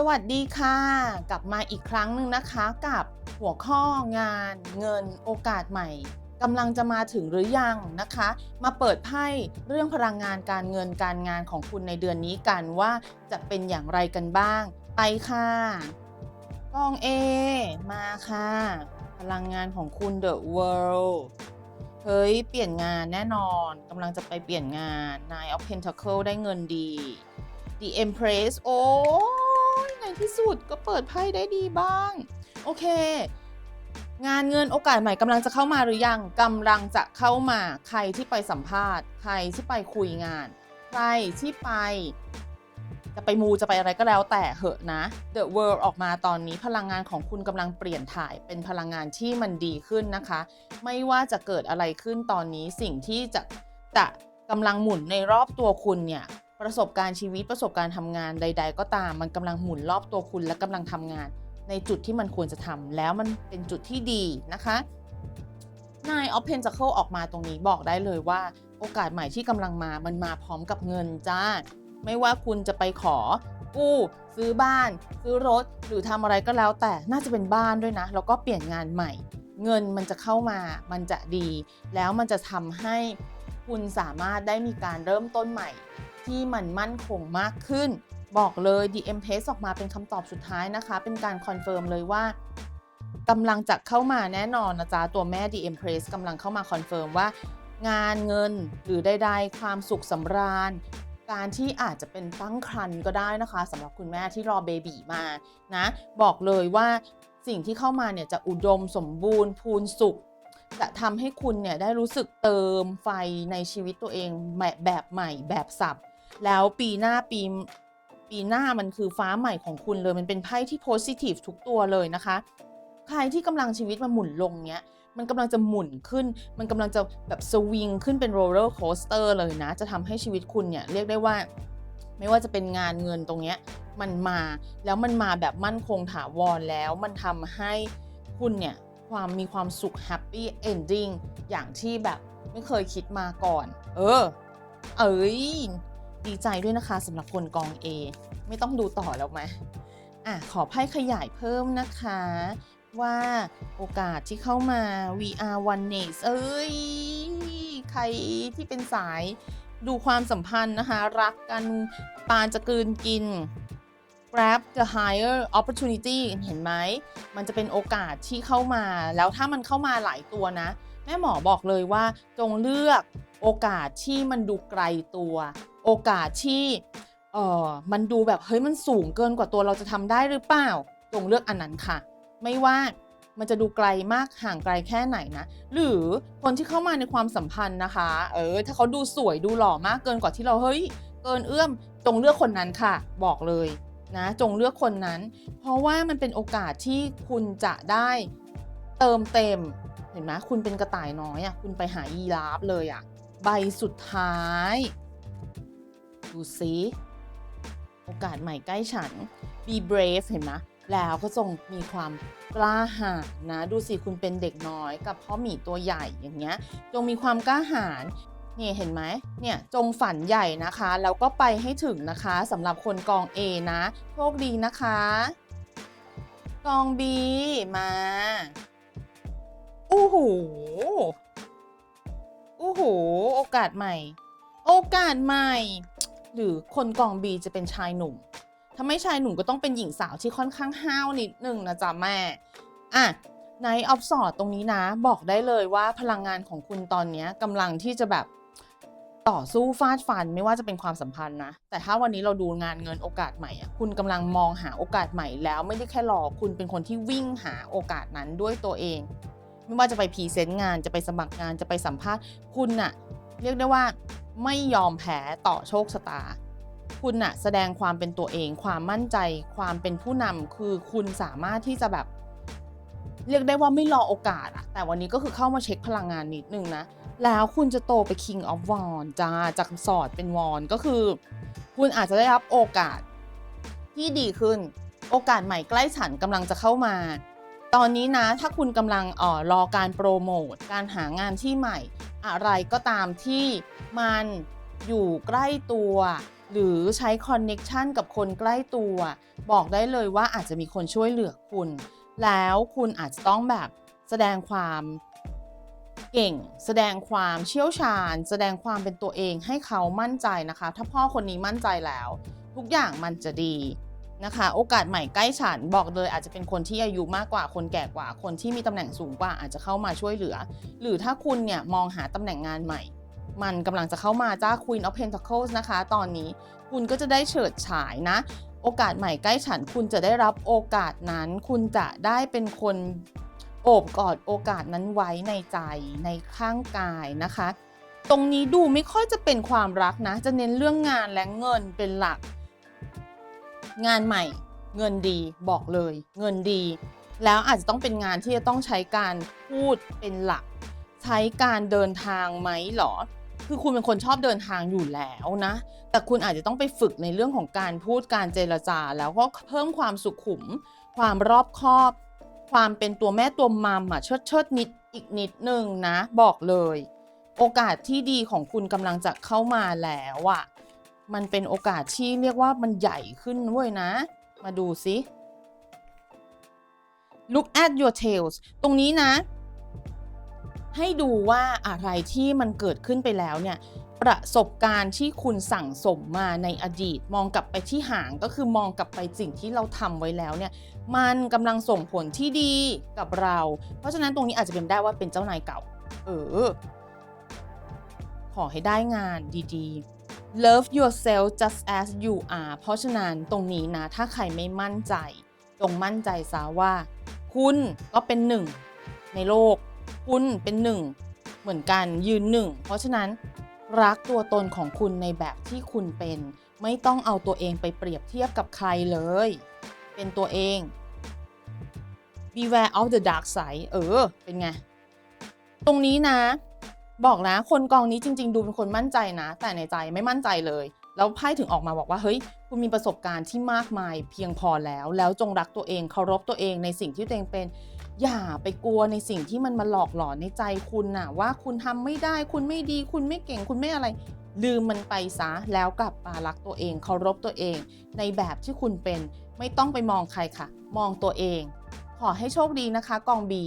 สวัสดีค่ะ กลับมาอีกครั้งหนึ่งนะคะกับหัวข้องานเงินโอกาสใหม่กำลังจะมาถึงหรือยังนะคะ มาเปิดไพ่เรื่องพลังงานการเงินการงานของคุณในเดือนนี้กันว่าจะเป็นอย่างไรกันบ้าง ไปค่ะกอง A มาค่ะ พลังงานของคุณ The World เฮ้ย เปลี่ยนงานแน่นอนกำลังจะไปเปลี่ยนงาน Nine of Pentacle ได้เงินดี The Empress โอ้ ที่สุดก็เปิดไพ่ได้ดีบ้าง โอเค งานเงินโอกาสใหม่กำลังจะเข้ามาหรือยังกำลังจะเข้ามาใครที่ไปสัมภาษณ์ ใครที่ไปคุยงาน ใครที่ไป จะไปมูจะไปอะไรก็แล้วแต่เหอะนะ The World ออกมาตอนนี้พลังงานของคุณกำลังเปลี่ยนถ่ายเป็นพลังงานที่มันดีขึ้นนะคะ ไม่ว่าจะเกิดอะไรขึ้นตอนนี้สิ่งที่จะจะกำลังหมุนในรอบตัวคุณเนี่ย ประสบการณ์ชีวิตประสบการณ์ทำงานใด ๆ ก็ตามมันกำลังหมุนรอบตัวคุณและกำลังทำงาน ในจุดที่มันควรจะทำแล้วมันเป็นจุดที่ดีนะคะนายออฟเพนจะเข้าออกมาตรงนี้บอกได้เลยว่า โอกาสใหม่ที่กำลังมามันมาพร้อมกับเงินจ้า ไม่ว่าคุณจะไปขอกู้ซื้อบ้าน ซื้อรถ หรือทำอะไรก็แล้วแต่น่าจะเป็นบ้านด้วยนะ แล้วก็เปลี่ยนงานใหม่ เงินมันจะเข้ามา มันจะดี แล้วมันจะทำให้คุณสามารถได้มีการเริ่มต้นใหม่ ที่มันมั่นคงมากขึ้น บอกเลย DM p a s ออกมาเป็นคำตอบสุดท้ายนะคะ เป็นการคอนเฟิร์มเลยว่ากำลังจะเข้ามาแน่นอนนะจ๊ะ ตัวแม่ DM p r e s s กำลังเข้ามาคอนเฟิร์มว่า งานเงินหรือใดๆ ความสุขสำราญ การที่อาจจะเป็นตั้งครรภ์ก็ได้นะคะสำหรับคุณแม่ที่รอเบบีมานะ บอกเลยว่าสิ่งที่เข้ามาเนี่ยจะอุดมสมบูรณ์ พูนสุข จะทำให้คุณเนี่ยได้รู้สึกเติมไฟในชีวิตตัวเองแบบใหม่แบบสับ แล้วปีหน้าปีปีหน้ามันคือฟ้าใหม่ของคุณเลย มันเป็นไพ่ที่โพสิทีฟทุกตัวเลยนะคะ ใครที่กำลังชีวิตมันหมุนลงเนี้ย มันกำลังจะหมุนขึ้น มันกำลังจะแบบสวิงขึ้นเป็นโรลเลอร์โคสเตอร์เลยนะ จะทำให้ชีวิตคุณเนี่ยเรียกได้ว่า ไม่ว่าจะเป็นงานเงินตรงเนี้ยมันมาแล้วมันมาแบบมั่นคงถาวรแล้ว มันทำให้คุณเนี่ยความมีความสุขแฮปปี้เอนดิ้งอย่างที่แบบไม่เคยคิดมาก่อน เออ เอ้ย ดีใจด้วยนะคะสำหรับคนกอง A ไม่ต้องดูต่อแล้วไหมอะขอไพ่ขยายเพิ่มนะคะ ว่าโอกาสที่เข้ามา VR One n e s เอ้ย ใครที่เป็นสายดูความสัมพันธ์นะคะ รักกันปานจะกลืนกิน grab the higher opportunity เห็นไหม มันจะเป็นโอกาสที่เข้ามา แล้วถ้ามันเข้ามาหลายตัวนะ แม่หมอบอกเลยว่าจงเลือกโอกาสที่มันดูไกลตัว โอกาสที่เออมันดูแบบเฮ้ยมันสูงเกินกว่าตัวเราจะทำได้หรือเปล่าจงเลือกอันนั้นค่ะ ไม่ว่ามันจะดูไกลมากห่างไกลแค่ไหนนะ หรือคนที่เข้ามาในความสัมพันธ์นะคะ เออ ถ้าเขาดูสวยดูหล่อมากเกินกว่าที่เราเฮ้ย เกินเอื้อม จงเลือกคนนั้นค่ะ บอกเลยนะ จงเลือกคนนั้น เพราะว่ามันเป็นโอกาสที่คุณจะได้เติมเต็ม เห็นไหมคุณเป็นกระต่ายน้อยอะ่ะ คุณไปหายีราฟเลยอะ่ะ ใบสุดท้าย ดูซิโอกาสใหม่ใกล้ฉัน be brave เห็นไหมแล้วก็จงมีความกล้าหาญนะ ดูสิคุณเป็นเด็กน้อยกับพ่อหมีตัวใหญ่อย่างเงี้ย จงมีความกล้าหาญเนี่ยเห็นไหมเนี่ยจงฝันใหญ่นะคะ แล้วก็ไปให้ถึงนะคะสำหรับคนกอง A นะ โชคดีนะคะ กอง B มาอู้หูอู้หูโอกาสใหม่ โอกาสใหม่ หรือคนกอง B จะเป็นชายหนุ่ม ถ้าไม่ชายหนุ่มก็ต้องเป็นหญิงสาวที่ค่อนข้างห้าวนิดนึงนะจ๊ะแม่ อะในออฟสอดตรงนี้นะ บอกได้เลยว่าพลังงานของคุณตอนนี้กำลังที่จะแบบต่อสู้ฟาดฟันไม่ว่าจะเป็นความสัมพันธ์นะ แต่ถ้าวันนี้เราดูงานเงินโอกาสใหม่อะคุณกำลังมองหาโอกาสใหม่แล้วไม่ได้แค่รอคุณเป็นคนที่วิ่งหาโอกาสนั้นด้วยตัวเอง ไม่ว่าจะไปพรีเซนต์งานจะไปสมัครงานจะไปสัมภาษณ์คุณน่ะเรียกได้ว่า ไม่ยอมแพ้ต่อโชคชะตา คุณน่ะแสดงความเป็นตัวเอง ความมั่นใจ ความเป็นผู้นำคือคุณสามารถที่จะแบบ เรียกได้ว่าไม่รอโอกาสอะแต่วันนี้ก็คือเข้ามาเช็คพลังงานนิดนึงนะ แล้วคุณจะโตไป King of w a n จ้าจากสอดเป็นวอนก็คือ คุณอาจจะได้รับโอกาสที่ดีขึ้น โอกาสใหม่ใกล้ฉันกำลังจะเข้ามาตอนนี้นะถ้าคุณกำลังเอ่อรอการโปรโมทการหางานที่ใหม่ อะไรก็ตามที่มันอยู่ใกล้ตัว หรือใช้คอนเน็ชันกับคนใกล้ตัว บอกได้เลยว่าอาจจะมีคนช่วยเหลือคุณ แล้วคุณอาจจะต้องแบบแสดงความเก่ง แสดงความเชี่ยวชาญ แสดงความเป็นตัวเองให้เขามั่นใจนะคะ ถ้าพ่อคนนี้มั่นใจแล้ว ทุกอย่างมันจะดี นะคะ โอกาสใหม่ใกล้ฉันบอกเลยอาจจะเป็นคนที่อายุมากกว่าคนแก่กว่า คนที่มีตำแหน่งสูงกว่าอาจจะเข้ามาช่วยเหลือ หรือถ้าคุณเนี่ยมองหาตำแหน่งงานใหม่ มันกำลังจะเข้ามาจ้า Queen of Pentacles นะคะ ตอนนี้คุณก็จะได้เฉิดฉายนะ โอกาสใหม่ใกล้ฉัน คุณจะได้รับโอกาสนั้น คุณจะได้เป็นคนโอบกอดโอกาสนั้นไว้ในใจในข้างกายนะคะ ตรงนี้ดูไม่ค่อยจะเป็นความรักนะ จะเน้นเรื่องงานและเงินเป็นหลัก งานใหม่เงินดีบอกเลย เงินดี แล้วอาจจะต้องเป็นงานที่จะต้องใช้การพูดเป็นหลัก ใช้การเดินทางไหมหรอ คือคุณเป็นคนชอบเดินทางอยู่แล้วนะ แต่คุณอาจจะต้องไปฝึกในเรื่องของการพูดการเจรจา แล้วก็เพิ่มความสุขุม ความรอบคอบ ความเป็นตัวแม่ตัวมัมอะเชิดเชิดนิดอีกนิดนึงนะ บอกเลย โอกาสที่ดีของคุณกำลังจะเข้ามาแล้วอะ มันเป็นโอกาสที่เรียกว่ามันใหญ่ขึ้นเว้ยนะ มาดูสิ look at your tails ตรงนี้นะ ให้ดูว่าอะไรที่มันเกิดขึ้นไปแล้วเนี่ย ประสบการณ์ที่คุณสั่งสมมาในอดีต มองกลับไปที่หางก็คือมองกลับไปสิ่งที่เราทำไว้แล้วเนี่ย มันกำลังส่งผลที่ดีกับเรา เพราะฉะนั้นตรงนี้อาจจะเป็นได้ว่าเป็นเจ้านายเก่า เออ ขอให้ได้งานดี ๆ love yourself just as you are เพราะฉะนั้นตรงนี้นะ ถ้าใครไม่มั่นใจ จงมั่นใจซะว่า คุณก็เป็นหนึ่งในโลก คุณเป็นหนึ่งเหมือนกันยืนหนึ่ง เพราะฉะนั้นรักตัวตนของคุณในแบบที่คุณเป็น ไม่ต้องเอาตัวเองไปเปรียบเทียบกับใครเลย เป็นตัวเอง beware of the dark side เออ เป็นไง ตรงนี้นะ บอกนะคนกองนี้จริง ๆ ดูเป็นคนมั่นใจนะ แต่ในใจไม่มั่นใจเลย แล้วไพ่ถึงออกมาบอกว่าเฮ้ยคุณมีประสบการณ์ที่มากมายเพียงพอแล้ว แล้วจงรักตัวเองเคารพตัวเองในสิ่งที่ตัวเองเป็น อย่าไปกลัวในสิ่งที่มันมาหลอกหลอนในใจคุณน่ะว่าคุณทำไม่ได้ คุณไม่ดี คุณไม่เก่งคุณไม่อะไร ลืมมันไปซะแล้วกลับมารักตัวเอง เคารพตัวเอง ในแบบที่คุณเป็น ไม่ต้องไปมองใครค่ะ มองตัวเอง ขอให้โชคดีนะคะ กองบี